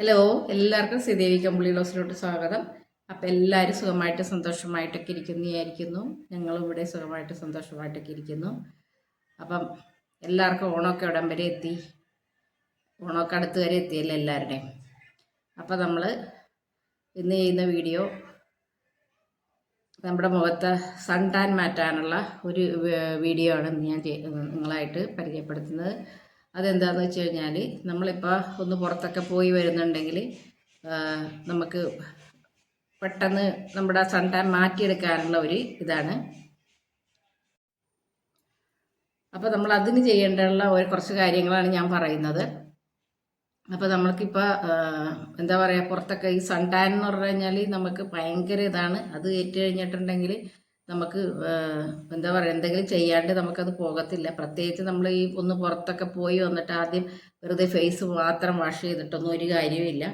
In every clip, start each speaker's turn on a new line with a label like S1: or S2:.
S1: Hello എല്ലാവർക്കും ശ്രീദേവി കമ്പിളി ഹൗസിലോട്ട് സ്വാഗതം. അപ്പം എല്ലാവരും സുഖമായിട്ട് സന്തോഷമായിട്ടൊക്കെ ഇരിക്കുന്നതായിരിക്കുന്നു ഞങ്ങളും ഇവിടെ സുഖമായിട്ട് സന്തോഷമായിട്ടൊക്കെ ഇരിക്കുന്നു. അപ്പം എല്ലാവർക്കും ഓണമൊക്കെ ഉടൻ വരെ എത്തി. ഓണമൊക്കെ അടുത്ത് വരെ എത്തിയല്ലോ എല്ലാവരുടെയും? അപ്പം നമ്മൾ ഇന്ന് ചെയ്യുന്ന വീഡിയോ നമ്മുടെ മുഖത്ത് സൺ ടാൻ മാറ്റാനുള്ള ഒരു വീഡിയോ ആണ് ഞാൻ നിങ്ങളായിട്ട് പരിചയപ്പെടുത്തുന്നത്. അതെന്താണെന്ന് വെച്ച് കഴിഞ്ഞാൽ നമ്മളിപ്പോൾ ഒന്ന് പുറത്തൊക്കെ പോയി വരുന്നുണ്ടെങ്കിൽ നമുക്ക് പെട്ടെന്ന് നമ്മുടെ സൺ ടാൻ മാറ്റിയെടുക്കാനുള്ള ഒരു ഇതാണ്. അപ്പോൾ നമ്മൾ അതിന് ചെയ്യേണ്ടുള്ള ഒരു കുറച്ച് കാര്യങ്ങളാണ് ഞാൻ പറയുന്നത്. അപ്പോൾ നമ്മൾക്കിപ്പോൾ എന്താ പറയുക പുറത്തൊക്കെ ഈ സൺ ടാൻ എന്ന് പറഞ്ഞു കഴിഞ്ഞാൽ നമുക്ക് ഭയങ്കര ഇതാണ്. അത് ഏറ്റു കഴിഞ്ഞിട്ടുണ്ടെങ്കിൽ നമുക്ക് എന്താ പറയുക എന്തെങ്കിലും ചെയ്യാണ്ട് നമുക്കത് പോകത്തില്ല. പ്രത്യേകിച്ച് നമ്മൾ ഈ ഒന്ന് പുറത്തൊക്കെ പോയി വന്നിട്ട് ആദ്യം വെറുതെ ഫേസ് മാത്രം വാഷ് ചെയ്തിട്ടൊന്നും ഒരു കാര്യമില്ല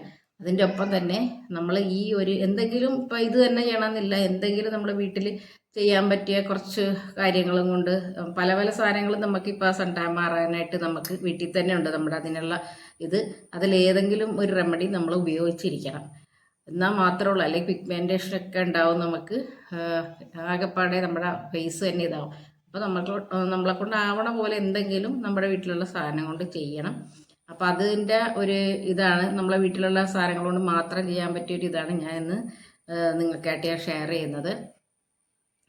S1: അതിന്റെ ഒപ്പം തന്നെ നമ്മൾ ഈ ഒരു എന്തെങ്കിലും ഇപ്പം ഇത് തന്നെ ചെയ്യണമെന്നില്ല. എന്തെങ്കിലും നമ്മൾ വീട്ടിൽ ചെയ്യാൻ പറ്റിയ കുറച്ച് കാര്യങ്ങളും കൊണ്ട് പല പല സാധനങ്ങളും നമുക്കിപ്പോൾ ആ ടാൻ മാറാനായിട്ട് നമുക്ക് വീട്ടിൽ തന്നെ ഉണ്ട് നമ്മുടെ അതിനുള്ള ഇത്. അതിലേതെങ്കിലും ഒരു റെമഡി നമ്മൾ ഉപയോഗിച്ചിരിക്കണം. എന്നാൽ മാത്രമേ ഉള്ളൂ. അല്ലെങ്കിൽ പിഗ്മെന്റേഷൻ ഒക്കെ ഉണ്ടാവും നമുക്ക്. ആകെപ്പാടെ നമ്മുടെ ഫേസ് തന്നെ ഇതാവും. അപ്പോൾ നമുക്ക് നമ്മളെ കൊണ്ടാവണ പോലെ എന്തെങ്കിലും നമ്മുടെ വീട്ടിലുള്ള സാധനം കൊണ്ട് ചെയ്യണം. അപ്പോൾ അതിന്റെ ഒരു ഇതാണ്. നമ്മളെ വീട്ടിലുള്ള സാധനങ്ങൾ കൊണ്ട് മാത്രം ചെയ്യാൻ പറ്റിയൊരു ഇതാണ് ഞാൻ ഇന്ന് നിങ്ങൾക്കായിട്ട് ഞാൻ ഷെയർ ചെയ്യുന്നത്.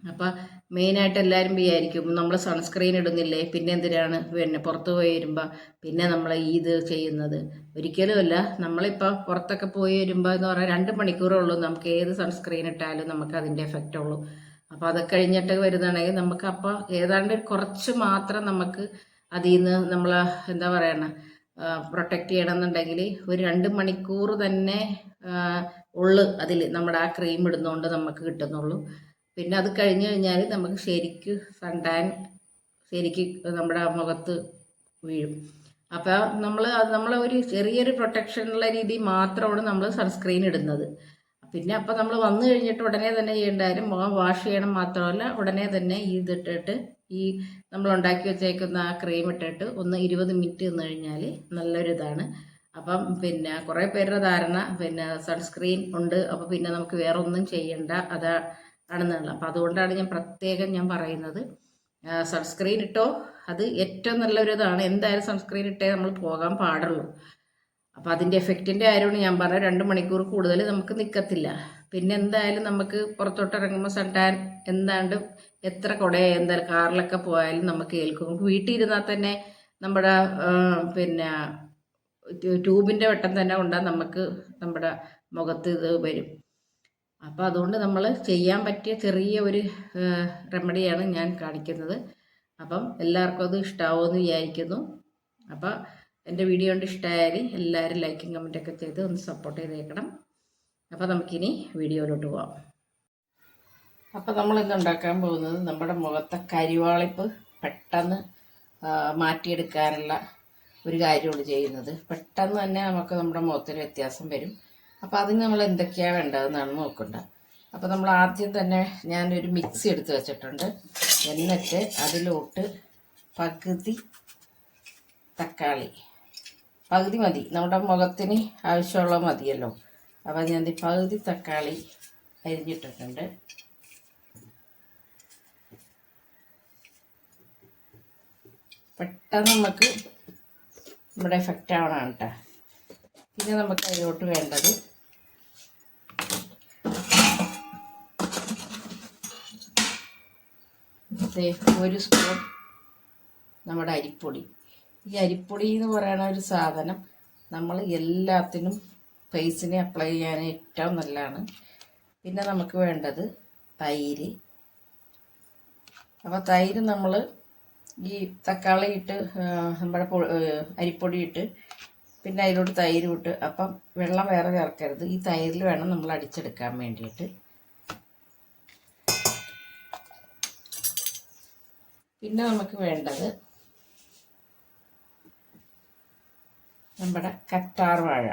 S1: അപ്പോൾ മെയിനായിട്ട് എല്ലാവരും വിചാരിക്കും നമ്മൾ സൺസ്ക്രീൻ ഇടുന്നില്ലേ പിന്നെ എന്തിനാണ് പിന്നെ പുറത്ത് പോയി വരുമ്പോൾ പിന്നെ നമ്മൾ ഇത് ചെയ്യുന്നത്? ഒരിക്കലുമല്ല. നമ്മളിപ്പോൾ പുറത്തൊക്കെ പോയി വരുമ്പോൾ എന്ന് പറഞ്ഞാൽ രണ്ട് മണിക്കൂറേ ഉള്ളൂ നമുക്ക് ഏത് സൺസ്ക്രീൻ ഇട്ടാലും നമുക്ക് അതിന്റെ എഫക്റ്റ് ഉള്ളൂ. അപ്പോൾ അതൊക്കെ കഴിഞ്ഞിട്ട് വരുന്നതാണെങ്കിൽ നമുക്ക് അപ്പോൾ ഏതാണ്ട് കുറച്ച് മാത്രം നമുക്ക് അതിൽ നിന്ന് നമ്മൾ എന്താ പറയണ പ്രൊട്ടക്റ്റ് ചെയ്യണമെന്നുണ്ടെങ്കിൽ ഒരു രണ്ട് മണിക്കൂർ തന്നെ ഉള്ളു അതിൽ നമ്മുടെ ആ ക്രീം ഇടുന്നതുകൊണ്ട് നമുക്ക് കിട്ടുന്നുള്ളൂ. പിന്നെ അത് കഴിഞ്ഞ് കഴിഞ്ഞാൽ നമുക്ക് ശരിക്ക് സൺടാൻ ശരിക്ക് നമ്മുടെ മുഖത്ത് വീഴും. അപ്പോൾ നമ്മൾ അത് നമ്മളെ ഒരു ചെറിയൊരു പ്രൊട്ടക്ഷനുള്ള രീതി മാത്രമാണ് നമ്മൾ സൺസ്ക്രീൻ ഇടുന്നത്. പിന്നെ അപ്പോൾ നമ്മൾ വന്നു കഴിഞ്ഞിട്ട് ഉടനെ തന്നെ ചെയ്യേണ്ട മുഖം വാഷ് ചെയ്യണം മാത്രമല്ല ഉടനെ തന്നെ ഇതിട്ടിട്ട് ഈ നമ്മൾ ഉണ്ടാക്കി വെച്ചേക്കുന്ന ആ ക്രീം ഇട്ടിട്ട് ഒന്ന് ഇരുപത് മിനിറ്റ് നിന്ന് കഴിഞ്ഞാൽ നല്ലൊരിതാണ് അപ്പം പിന്നെ കുറേ പേരുടെ ധാരണ പിന്നെ സൺസ്ക്രീൻ ഉണ്ട്. അപ്പോൾ പിന്നെ നമുക്ക് വേറെ ഒന്നും ചെയ്യണ്ട. അതാ ആണെന്നുള്ള അപ്പം അതുകൊണ്ടാണ് ഞാൻ പ്രത്യേകം ഞാൻ പറയുന്നത്. സൺസ്ക്രീൻ ഇട്ടോ അത് ഏറ്റവും നല്ലൊരു ഇതാണ് എന്തായാലും സൺസ്ക്രീൻ ഇട്ടേ നമ്മൾ പോകാൻ പാടുള്ളൂ. അപ്പോൾ അതിന്റെ എഫക്റ്റിന്റെ കാര്യമാണ് ഞാൻ പറഞ്ഞത്. രണ്ട് മണിക്കൂർ കൂടുതൽ നമുക്ക് നിൽക്കത്തില്ല പിന്നെ എന്തായാലും നമുക്ക് പുറത്തോട്ട് ഇറങ്ങുമ്പോൾ സൺടാൻ എന്താണ്ട് എത്ര കുട എന്തായാലും കാറിലൊക്കെ പോയാലും നമുക്ക് ഏൽക്കും. നമുക്ക് വീട്ടിൽ ഇരുന്നാൽ തന്നെ നമ്മുടെ പിന്നെ ട്യൂബിന്റെ വെട്ടം തന്നെ കൊണ്ടാൽ നമുക്ക് നമ്മുടെ മുഖത്ത് ഇത് വരും. അപ്പോൾ അതുകൊണ്ട് നമ്മൾ ചെയ്യാൻ പറ്റിയ ചെറിയ ഒരു റെമഡിയാണ് ഞാൻ കാണിക്കുന്നത്. അപ്പം എല്ലാവർക്കും അത് ഇഷ്ടമാവുമെന്ന് വിചാരിക്കുന്നു. അപ്പോൾ എന്റെ വീഡിയോ കൊണ്ട് ഇഷ്ടമായാൽ എല്ലാവരും ലൈക്കും കമന്റൊക്കെ ചെയ്ത് ഒന്ന് സപ്പോർട്ട് ചെയ്തേക്കണം. അപ്പോൾ നമുക്കിനി വീഡിയോയിലോട്ട് പോവാം. അപ്പോൾ നമ്മൾ ഇന്ന് ഉണ്ടാക്കാൻ പോകുന്നത് നമ്മുടെ മുഖത്തെ കരിവാളിപ്പ് പെട്ടെന്ന് മാറ്റിയെടുക്കാനുള്ള ഒരു കാര്യമാണ് ചെയ്യുന്നത്. പെട്ടെന്ന് തന്നെ നമുക്ക് നമ്മുടെ മുഖത്തിന് വ്യത്യാസം വരും. അപ്പോൾ അതിന് നമ്മൾ എന്തൊക്കെയാണ് വേണ്ടതെന്നാണ് നോക്കേണ്ടത് അപ്പോൾ നമ്മൾ ആദ്യം തന്നെ ഞാനൊരു മിക്സി എടുത്ത് വെച്ചിട്ടുണ്ട്. എന്നിട്ട് അതിലോട്ട് പകുതി തക്കാളി. പകുതി മതി. നമ്മുടെ മുഖത്തിന് ആവശ്യമുള്ള മതിയല്ലോ. അപ്പോൾ ഞാൻ പകുതി തക്കാളി അരിഞ്ഞിട്ടിട്ടുണ്ട്. പെട്ടെന്ന് നമുക്ക് നമ്മുടെ എഫക്റ്റ് ആവണം കേട്ടോ പിന്നെ നമുക്ക് അതിലോട്ട് വേണ്ടത് ഒരു സ്പൂൺ നമ്മുടെ അരിപ്പൊടി. ഈ അരിപ്പൊടി എന്ന് പറയുന്ന ഒരു സാധനം നമ്മൾ എല്ലാത്തിനും ഫേസിനെ അപ്ലൈ ചെയ്യാൻ ഏറ്റവും നല്ലതാണ്. പിന്നെ നമുക്ക് വേണ്ടത് തൈര്. അപ്പോൾ തൈര് നമ്മൾ ഈ തക്കാളി ഇട്ട് നമ്മുടെ അരിപ്പൊടി ഇട്ട് പിന്നെ അതിലോട്ട് തൈര് വിട്ട് അപ്പം വെള്ളം വേറെ ചേർക്കരുത്. ഈ തൈരിൽ വേണം നമ്മൾ അടിച്ചെടുക്കാൻ വേണ്ടിയിട്ട്. പിന്നെ നമുക്ക് വേണ്ടത് നമ്മുടെ കറ്റാർ വാഴ.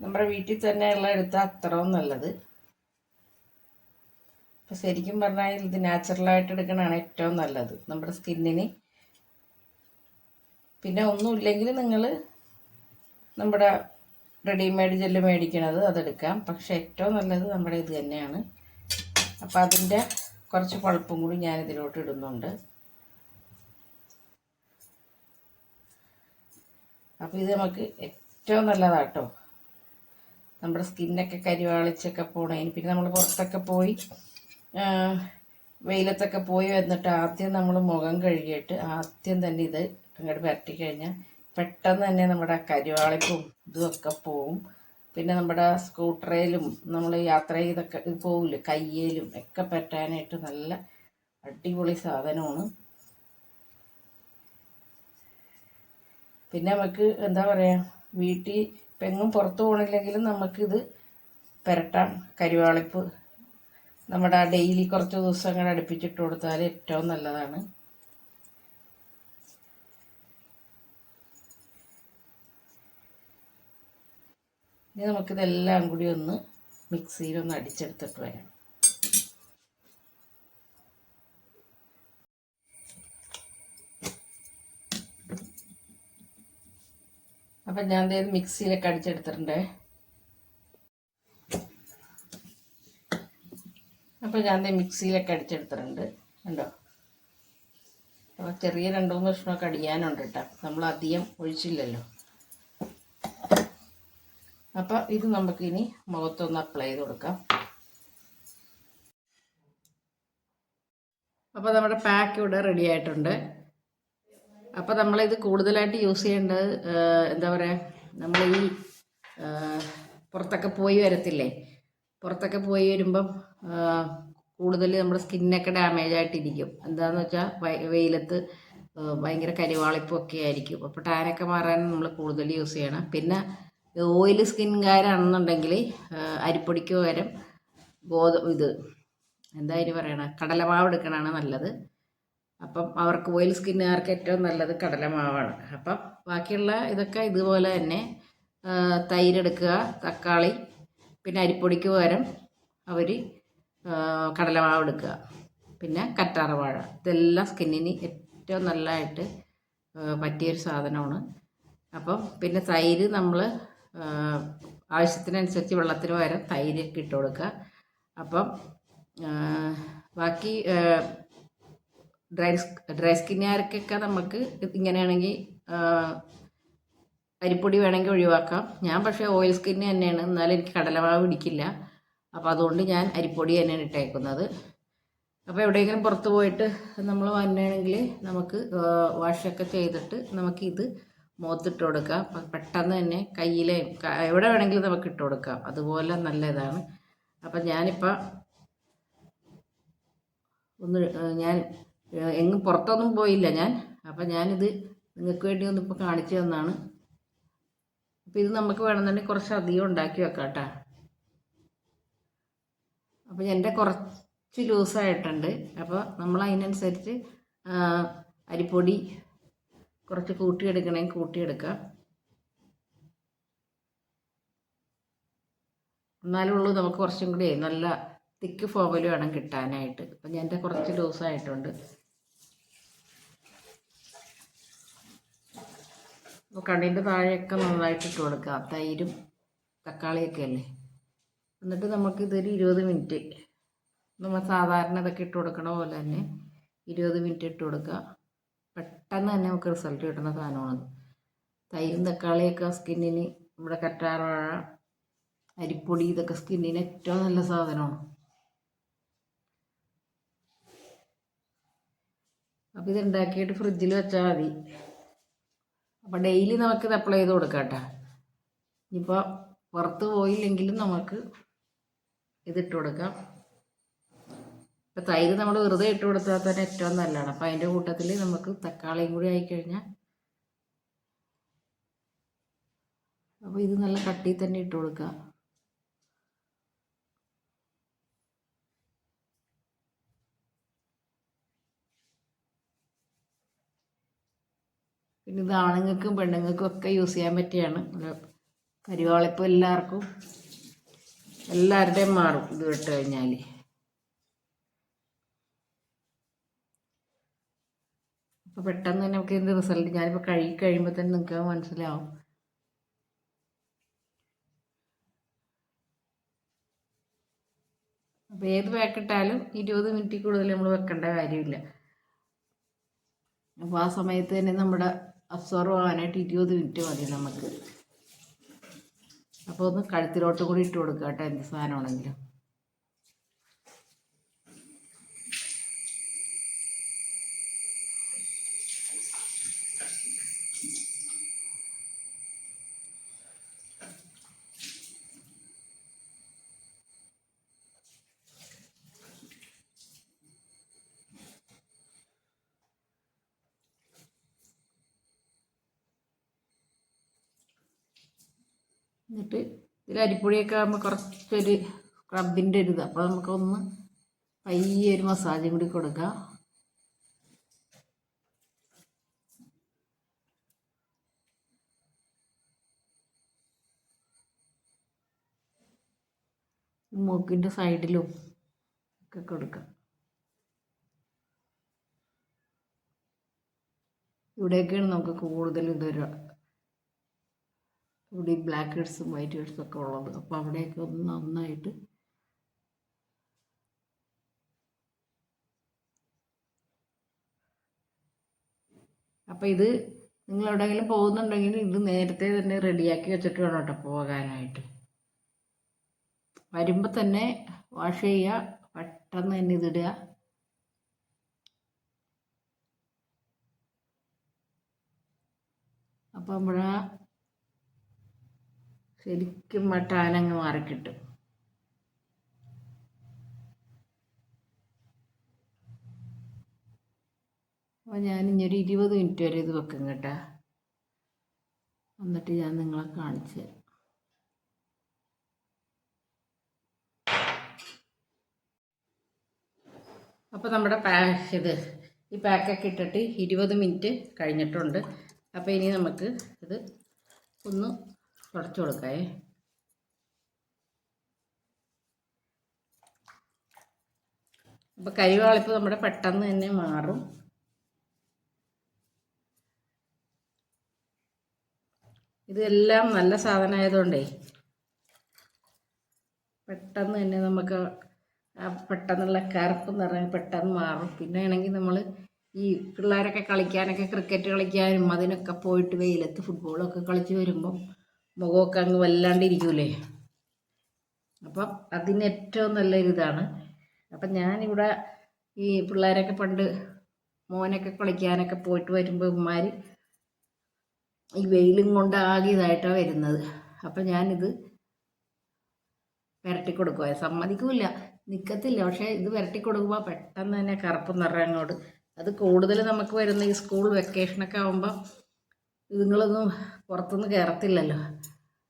S1: നമ്മുടെ വീട്ടിൽ തന്നെയുള്ള എടുത്ത അത്രയും നല്ലത്. അപ്പം ശരിക്കും പറഞ്ഞാൽ ഇത് നാച്ചുറലായിട്ട് എടുക്കണതാണ് ഏറ്റവും നല്ലത്. നമ്മുടെ സ്കിന്നിന് പിന്നെ ഒന്നുമില്ലെങ്കിൽ നിങ്ങൾ നമ്മുടെ റെഡിമെയ്ഡ് ജെല്ല് മേടിക്കണത് അതെടുക്കാം. പക്ഷേ ഏറ്റവും നല്ലത് നമ്മുടെ ഇത് തന്നെയാണ്. അപ്പോൾ അതിന്റെ കുറച്ച് പൾപ്പും കൂടി ഞാൻ ഇതിലോട്ട് ഇടുന്നുണ്ട്. അപ്പോൾ ഇത് നമുക്ക് ഏറ്റവും നല്ലതാട്ടോ. നമ്മുടെ സ്കിന്നൊക്കെ കരിവാളിച്ചൊക്കെ പോണതിന് പിന്നെ നമ്മൾ പുറത്തൊക്കെ പോയി വെയിലത്തൊക്കെ പോയി വന്നിട്ട് ആദ്യം നമ്മൾ മുഖം കഴുകിയിട്ട് ആദ്യം തന്നെ ഇത് അങ്ങോട്ട് പരട്ടി കഴിഞ്ഞാൽ പെട്ടെന്ന് തന്നെ നമ്മുടെ കരിവാളിപ്പും ഇതുമൊക്കെ പോവും. പിന്നെ നമ്മുടെ സ്കൂട്ടറേലും നമ്മൾ യാത്ര ചെയ്തൊക്കെ പോവില്ല കയ്യേലും ഒക്കെ പറ്റാനായിട്ട് നല്ല അടിപൊളി സാധനമാണ്. പിന്നെ നമുക്ക് എന്താ പറയുക വീട്ടിൽ പെങ്ങും പുറത്ത് പോകണില്ലെങ്കിലും നമുക്കിത് പുരട്ടാം കരിവാളിപ്പ്. നമ്മുടെ ഡെയിലി കുറച്ച് ദിവസം അങ്ങനെ അടുപ്പിച്ചിട്ട് കൊടുത്താൽ ഏറ്റവും നല്ലതാണ്. ഇനി നമുക്കിതെല്ലാം കൂടി ഒന്ന് മിക്സിയിലൊന്ന് അടിച്ചെടുത്തിട്ട് വരാം. അപ്പം ഞാൻ ഇത് മിക്സിയിലൊക്കെ അടിച്ചെടുത്തിട്ടുണ്ട്. അപ്പോൾ ഞാൻ മിക്സിയിലൊക്കെ അടിച്ചെടുത്തിട്ടുണ്ട്. കണ്ടോ? അപ്പോൾ ചെറിയ രണ്ട് മൂന്ന് കഷ്ണമൊക്കെ അടിയാനുണ്ട് കേട്ടോ. നമ്മൾ അധികം ഒഴിച്ചില്ലല്ലോ. അപ്പോൾ ഇത് നമുക്ക് ഇനി മുഖത്തൊന്ന് അപ്ലൈ ചെയ്ത് കൊടുക്കാം. അപ്പോൾ നമ്മുടെ പാക്ക് ഇവിടെ റെഡി ആയിട്ടുണ്ട്. അപ്പോൾ നമ്മളിത് കൂടുതലായിട്ട് യൂസ് ചെയ്യേണ്ടത് എന്താ പറയുക നമ്മൾ ഈ പുറത്തൊക്കെ പോയി വരത്തില്ലേ? പുറത്തൊക്കെ പോയി വരുമ്പം കൂടുതൽ നമ്മുടെ സ്കിന്നൊക്കെ ഡാമേജ് ആയിട്ടിരിക്കും. എന്താണെന്ന് വെച്ചാൽ വെയിലത്ത് ഭയങ്കര കരിവാളിപ്പൊക്കെ ആയിരിക്കും. അപ്പോൾ ടാനൊക്കെ മാറാൻ നമ്മൾ കൂടുതൽ യൂസ് ചെയ്യണം. പിന്നെ ഓയിൽ സ്കിൻകാരാണെന്നുണ്ടെങ്കിൽ അരിപ്പൊടിക്ക് പകരം ഗോത ഇത് എന്താ ഇനി പറയണ? കടലമാവ് എടുക്കണതാണ് നല്ലത്. അപ്പം അവർക്ക് ഓയിൽ സ്കിന്നുകാർക്ക് ഏറ്റവും നല്ലത് കടലമാവാണ്. അപ്പം ബാക്കിയുള്ള ഇതൊക്കെ ഇതുപോലെ തന്നെ തൈരെടുക്കുക തക്കാളി പിന്നെ അരിപ്പൊടിക്ക് പകരം അവർ കടലമാവ് എടുക്കുക. പിന്നെ കറ്റാർവാഴ. ഇതെല്ലാം സ്കിന്നിന് ഏറ്റവും നല്ലതായിട്ട് പറ്റിയൊരു സാധനമാണ്. അപ്പം പിന്നെ തൈര് നമ്മൾ ആവശ്യത്തിനനുസരിച്ച് വെള്ളത്തിന് പകരം തൈരൊക്കെ ഇട്ട് കൊടുക്കുക. അപ്പം ബാക്കി ഡ്രൈ ഡ്രൈ സ്കിന്നുകാർക്കൊക്കെ നമുക്ക് ഇങ്ങനെയാണെങ്കിൽ അരിപ്പൊടി വേണമെങ്കിൽ ഒഴിവാക്കാം. ഞാൻ പക്ഷേ ഓയിൽ സ്കിന്ന് തന്നെയാണ്. എന്നാലും എനിക്ക് കടലമാവ് പിടിക്കില്ല. അപ്പോൾ അതുകൊണ്ട് ഞാൻ അരിപ്പൊടി തന്നെയാണ് ഇട്ടേക്കുന്നത്. അപ്പോൾ എവിടെയെങ്കിലും പുറത്ത് പോയിട്ട് നമ്മൾ വന്നെയാണെങ്കിൽ നമുക്ക് വാഷൊക്കെ ചെയ്തിട്ട് നമുക്കിത് മുഖത്തിട്ട് കൊടുക്കാം അപ്പം പെട്ടെന്ന് തന്നെ കയ്യിലെ എവിടെ വേണമെങ്കിലും നമുക്ക് ഇട്ട് കൊടുക്കാം. അതുപോലെ നല്ല ഇതാണ് അപ്പം ഞാനിപ്പോൾ ഒന്ന് ഞാൻ എങ്ങും പുറത്തൊന്നും പോയില്ല ഞാൻ. അപ്പം ഞാനിത് നിങ്ങൾക്ക് വേണ്ടി ഒന്ന് ഇപ്പോൾ കാണിച്ചു തന്നാണ്. അപ്പോൾ ഇത് നമുക്ക് വേണമെന്നുണ്ടെങ്കിൽ കുറച്ച് അധികം ഉണ്ടാക്കി വെക്കാം കേട്ടോ. അപ്പോൾ എന്റെ കുറച്ച് ലൂസായിട്ടുണ്ട്. അപ്പോൾ നമ്മൾ അതിനനുസരിച്ച് അരിപ്പൊടി കുറച്ച് കൂട്ടിയെടുക്കണമെങ്കിൽ കൂട്ടിയെടുക്കാം. എന്നാലേ ഉള്ളൂ നമുക്ക് കുറച്ചും കൂടി നല്ല തിക്ക് ഫോമിൽ വേണം കിട്ടാനായിട്ട്. അപ്പം ഞാൻ എന്റെ കുറച്ച് ലൂസായിട്ടുണ്ട്. അപ്പോൾ കണ്ണിന്റെ താഴെയൊക്കെ നന്നായിട്ട് ഇട്ട് കൊടുക്കാം. തൈരും തക്കാളിയൊക്കെ അല്ലേ? എന്നിട്ട് നമുക്ക് ഇതൊരു ഇരുപത് മിനിറ്റ്. നമ്മൾ സാധാരണ ഇതൊക്കെ ഇട്ട് കൊടുക്കണ പോലെ തന്നെ ഇരുപത് മിനിറ്റ് ഇട്ട് കൊടുക്കുക പെട്ടെന്ന് തന്നെ നമുക്ക് റിസൾട്ട് കിട്ടുന്ന സാധനമാണത്. തൈരും തക്കാളിയൊക്കെ സ്കിന്നിന് നമ്മുടെ കറ്റാർവാഴ അരിപ്പൊടി ഇതൊക്കെ സ്കിന്നിന് ഏറ്റവും നല്ല സാധനമാണ്. അപ്പോൾ ഇത് ഉണ്ടാക്കിയിട്ട് ഫ്രിഡ്ജിൽ വെച്ചാൽ മതി. അപ്പോൾ ഡെയിലി നമുക്കിത് അപ്ലൈ ചെയ്ത് കൊടുക്കാം കേട്ടോ. ഇനിയിപ്പോൾ പുറത്ത് പോയില്ലെങ്കിലും നമുക്ക് ഇതിട്ട് കൊടുക്കാം. ഇപ്പം തൈര് നമ്മൾ വെറുതെ ഇട്ട് കൊടുത്താൽ തന്നെ ഏറ്റവും നല്ലതാണ്. അപ്പം അതിന്റെ കൂട്ടത്തിൽ നമുക്ക് തക്കാളിയും കൂടി ആയിക്കഴിഞ്ഞാൽ അപ്പോൾ ഇത് നല്ല കട്ടി തന്നെ ഇട്ട് കൊടുക്കുക പിന്നെ ഇത് ആണുങ്ങൾക്കും പെണ്ണുങ്ങൾക്കും ഒക്കെ യൂസ് ചെയ്യാൻ പറ്റിയാണ്. കരിവാളിപ്പം എല്ലാവർക്കും എല്ലാവരുടെയും മാറും ഇത് വിട്ട് കഴിഞ്ഞാൽ അപ്പോൾ പെട്ടെന്ന് തന്നെ നമുക്ക് ഇതിന്റെ റിസൾട്ട് ഞാനിപ്പോൾ കഴുകി കഴിയുമ്പോൾ തന്നെ നിങ്ങൾക്ക് മനസ്സിലാവും. അപ്പോൾ ഏത് പാക്കിട്ടാലും ഇരുപത് മിനിറ്റ് കൂടുതൽ നമ്മൾ വെക്കേണ്ട കാര്യമില്ല. അപ്പോൾ ആ സമയത്ത് തന്നെ നമ്മുടെ അബ്സോർവ് ആവാനായിട്ട് ഇരുപത് മിനിറ്റ് മതി നമുക്ക് അപ്പോൾ ഒന്ന് കഴുത്തിലോട്ട് കൂടി ഇട്ട് കൊടുക്കാം കേട്ടോ എന്ത് സാധനമാണെങ്കിലും. എന്നിട്ട് ഇതിൽ അരിപ്പൊടിയൊക്കെ ആകുമ്പോൾ കുറച്ചൊരു സ്ക്രബിന്റെ ഒരു ഇത്. അപ്പോൾ നമുക്കൊന്ന് പയ്യെ ഒരു മസാജും കൂടി കൊടുക്കാം. മൂക്കിന്റെ സൈഡിലും ഒക്കെ കൊടുക്കാം. ഇവിടെയൊക്കെയാണ് നമുക്ക് കൂടുതൽ ഇതൊരു ഇവിടെ ഈ ബ്ലാക്ക് ഹെഡ്സും വൈറ്റ് ഹെഡ്സും ഒക്കെ ഉള്ളത്. അപ്പോൾ അവിടെയൊക്കെ ഒന്ന് നന്നായിട്ട് അപ്പോൾ ഇത് നിങ്ങൾ എവിടെയെങ്കിലും പോകുന്നുണ്ടെങ്കിൽ ഇത് നേരത്തെ തന്നെ റെഡിയാക്കി വെച്ചിട്ട് വേണം കേട്ടോ പോകാനായിട്ട്. വരുമ്പോൾ തന്നെ വാഷ് ചെയ്യുക പെട്ടെന്ന് തന്നെ ഇതിടുക അപ്പോൾ നമ്മുടെ ശരിക്കും ആ ടാനങ്ങ് മാറിക്കിട്ടും അപ്പോൾ ഒരു ഇരുപത് മിനിറ്റ് വരെ ഇത് വെക്കും കേട്ടോ. എന്നിട്ട് ഞാൻ നിങ്ങളെ കാണിച്ചു തരാം. അപ്പോൾ നമ്മുടെ പാ ഇത് ഈ പാക്കൊക്കെ ഇട്ടിട്ട് ഇരുപത് മിനിറ്റ് കഴിഞ്ഞിട്ടുണ്ട്. അപ്പോൾ ഇനി നമുക്ക് ഇത് ഒന്ന് തുടച്ചു കൊടുക്കേ. അപ്പോൾ കരിവാളിപ്പ് നമ്മുടെ പെട്ടെന്ന് തന്നെ മാറും. ഇതെല്ലാം നല്ല സാധനമായതുകൊണ്ടേ പെട്ടെന്ന് തന്നെ നമുക്ക് പെട്ടെന്നുള്ള കറുപ്പ് നിറഞ്ഞ് പെട്ടെന്ന് മാറും. പിന്നെ ആണെങ്കിൽ നമ്മൾ ഈ പിള്ളേരൊക്കെ കളിക്കാനൊക്കെ ക്രിക്കറ്റ് കളിക്കാനും അതിനൊക്കെ പോയിട്ട് വെയിലത്ത് ഫുട്ബോളൊക്കെ കളിച്ച് വരുമ്പം മുഖമൊക്കെ അങ്ങ് വല്ലാണ്ടിരിക്കൂലേ? അപ്പം അതിന് ഏറ്റവും നല്ലൊരു ഇതാണ്. അപ്പം ഞാനിവിടെ ഈ പിള്ളേരൊക്കെ പണ്ട് മോനൊക്കെ കളിക്കാനൊക്കെ പോയിട്ട് വരുമ്പോൾ ഉമ്മാർ ഈ വെയിലും കൊണ്ട് ആകെ ഇതായിട്ടാണ് വരുന്നത്. അപ്പം ഞാനിത് വരട്ടി കൊടുക്കുക സമ്മതിക്കില്ല. നിൽക്കത്തില്ല പക്ഷേ ഇത് വരട്ടി കൊടുക്കുമ്പോൾ പെട്ടെന്ന് തന്നെ കറുപ്പ് നിറം അങ്ങോട്ട്. അത് കൂടുതൽ നമുക്ക് വരുന്ന ഈ സ്കൂൾ വെക്കേഷനൊക്കെ ആകുമ്പോൾ ഇതുങ്ങളൊന്നും പുറത്തുനിന്ന് കയറത്തില്ലല്ലോ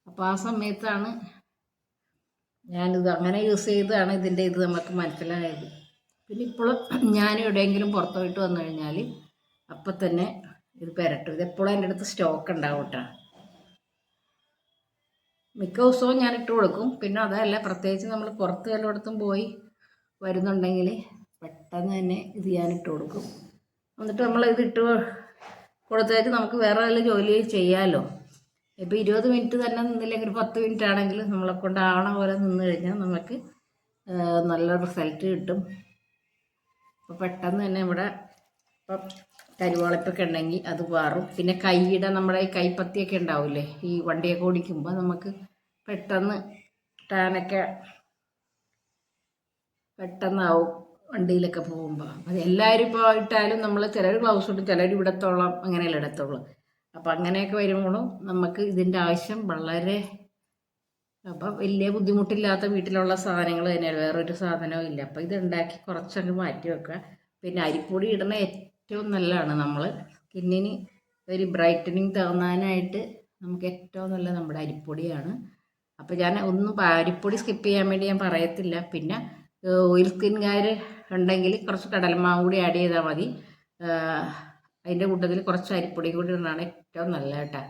S1: അപ്പോൾ ആ സമയത്താണ് ഞാനിത് അങ്ങനെ യൂസ് ചെയ്താണ് ഇതിന്റെ ഇത് നമുക്ക് മനസ്സിലായത്. പിന്നെ ഇപ്പോഴും ഞാൻ എവിടെയെങ്കിലും പുറത്ത് പോയിട്ട് വന്നു കഴിഞ്ഞാൽ അപ്പം തന്നെ ഇത് പെരട്ടും. ഇത് എപ്പോഴും എന്റെ അടുത്ത് സ്റ്റോക്ക് ഉണ്ടാവും കേട്ടോ മിക്ക ദിവസവും ഞാൻ ഇട്ട് കൊടുക്കും. പിന്നെ അതല്ല പ്രത്യേകിച്ച് നമ്മൾ പുറത്ത് വല്ലയിടത്തും പോയി വരുന്നുണ്ടെങ്കിൽ പെട്ടെന്ന് തന്നെ ഇത് ഞാൻ ഇട്ട് കൊടുക്കും. എന്നിട്ട് നമ്മൾ ഇത് ഇട്ട് കൊടുത്തേക്ക് നമുക്ക് വേറെ വല്ല ജോലി ചെയ്യാമല്ലോ ഇപ്പോൾ ഇരുപത് മിനിറ്റ് തന്നെ നിന്നില്ലെങ്കിൽ ഒരു പത്ത് മിനിറ്റ് ആണെങ്കിൽ നമ്മളെ കൊണ്ട് ആവണ പോലെ നിന്ന് കഴിഞ്ഞാൽ നമുക്ക് നല്ല റിസൾട്ട് കിട്ടും. അപ്പോൾ പെട്ടെന്ന് തന്നെ ഇവിടെ ഇപ്പം കരുവാളിപ്പൊക്കെ ഉണ്ടെങ്കിൽ അത് മാറും പിന്നെ കൈയുടെ നമ്മുടെ ഈ കൈപ്പത്തിയൊക്കെ ഉണ്ടാവില്ലേ ഈ വണ്ടിയൊക്കെ ഓടിക്കുമ്പോൾ നമുക്ക് പെട്ടെന്ന് ടാനൊക്കെ പെട്ടെന്നാവും. വണ്ടിയിലൊക്കെ പോകുമ്പോൾ അത് എല്ലാവരും ഇപ്പോൾ ഇട്ടാലും നമ്മൾ ചിലർ ഗ്ലൗസ് ഇട്ട് ചിലർ ഇവിടത്തോളം അങ്ങനെയല്ല ഇടത്തോളം അപ്പോൾ അങ്ങനെയൊക്കെ വരുമ്പോഴും നമുക്ക് ഇതിന്റെ ആവശ്യം വളരെ അപ്പം വലിയ ബുദ്ധിമുട്ടില്ലാത്ത വീട്ടിലുള്ള സാധനങ്ങൾ തന്നെയാണ് വേറൊരു സാധനവും ഇല്ല. അപ്പോൾ ഇത് ഉണ്ടാക്കി കുറച്ചങ്ങ് മാറ്റി വെക്കുക. പിന്നെ അരിപ്പൊടി ഇടുന്ന ഏറ്റവും നല്ലതാണ് നമ്മൾ സ്കിന്നിന് ഒരു ബ്രൈറ്റനിങ് തോന്നാനായിട്ട് നമുക്ക് ഏറ്റവും നല്ല നമ്മുടെ അരിപ്പൊടിയാണ്. അപ്പോൾ ഞാൻ ഒന്നും അരിപ്പൊടി സ്കിപ്പ് ചെയ്യാൻ വേണ്ടി ഞാൻ പറയത്തില്ല. പിന്നെ ഓയിൽ സ്കിൻകാർ ഉണ്ടെങ്കിൽ കുറച്ച് കടലമാവ് കൂടി ആഡ് ചെയ്താൽ മതി. അതിന്റെ കൂട്ടത്തിൽ കുറച്ച് അരിപ്പൊടി കൂടി ഇടുന്നതാണ് ഏറ്റവും നല്ല കേട്ടോ.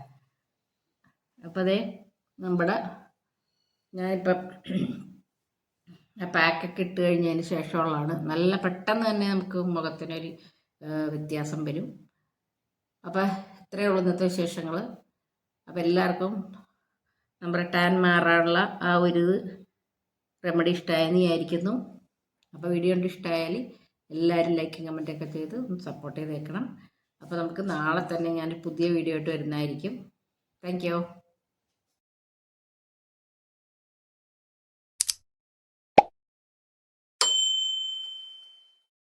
S1: അപ്പോൾ അതേ നമ്മുടെ ഞാനിപ്പം പാക്കൊക്കെ ഇട്ട് കഴിഞ്ഞതിന് ശേഷമുള്ളതാണ്. നല്ല പെട്ടെന്ന് തന്നെ നമുക്ക് മുഖത്തിനൊരു വ്യത്യാസം വരും. അപ്പോൾ ഇത്രയേ ഉള്ളൂ ഇന്നത്തെ വിശേഷങ്ങൾ അപ്പോൾ എല്ലാവർക്കും നമ്മുടെ ടാൻ മാറാനുള്ള ആ ഒരു റെമഡി ഇഷ്ടമായെന്ന് വിചാരിക്കുന്നു. അപ്പോൾ വീഡിയോ കണ്ട് ഇഷ്ടമായാൽ എല്ലാവരും ലൈക്കും കമന്റൊക്കെ ചെയ്ത് സപ്പോർട്ട് ചെയ്തേക്കണം. അപ്പോൾ നമുക്ക് നാളെ തന്നെ ഞാൻ പുതിയ വീഡിയോ ആയിട്ട് വരുന്നതായിരിക്കും. താങ്ക്